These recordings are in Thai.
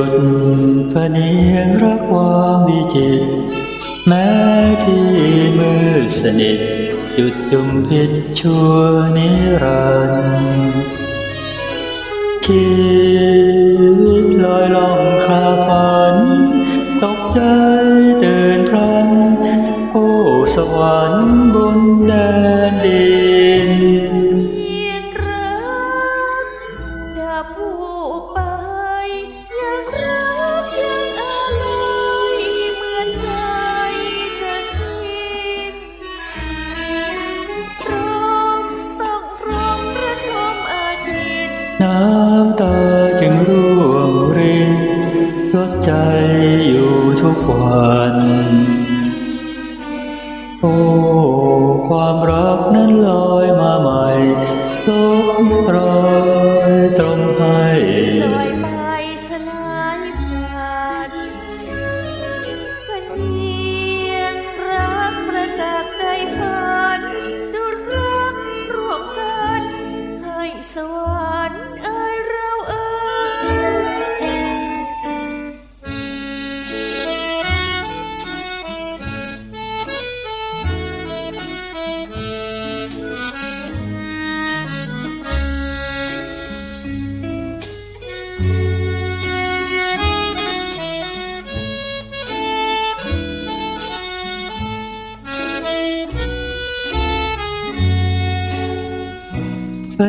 หยุดพะเนียงรักความวิจิต แม้ที่มืดสนิทหยุดจุมพิษชั่วนิรันดร์ชีวิตลอยลอำตาจึงร่วงรินรดใจอยู่ทุกวัน โอ้ ความรักนั้นลอยมาใหม่ลบรอย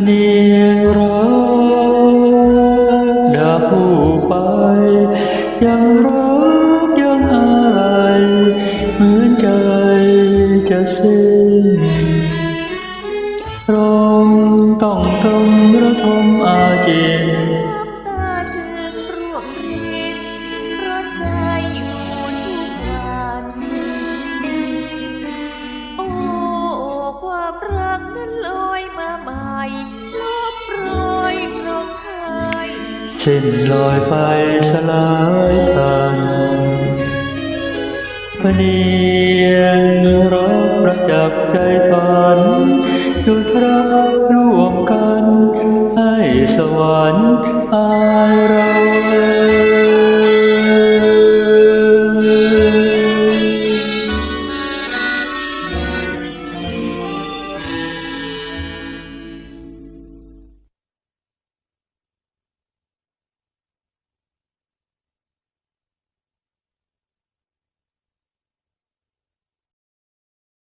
นีรักดาผู้ไป ยังรักยังอะไรเหมือนใจจะสิ้นร้องต้องทำระทม สิ้นลอยไปสลายทันพเนียงรอบประจับใจฝันจุดรักร่วมกัน ให้สวรรค์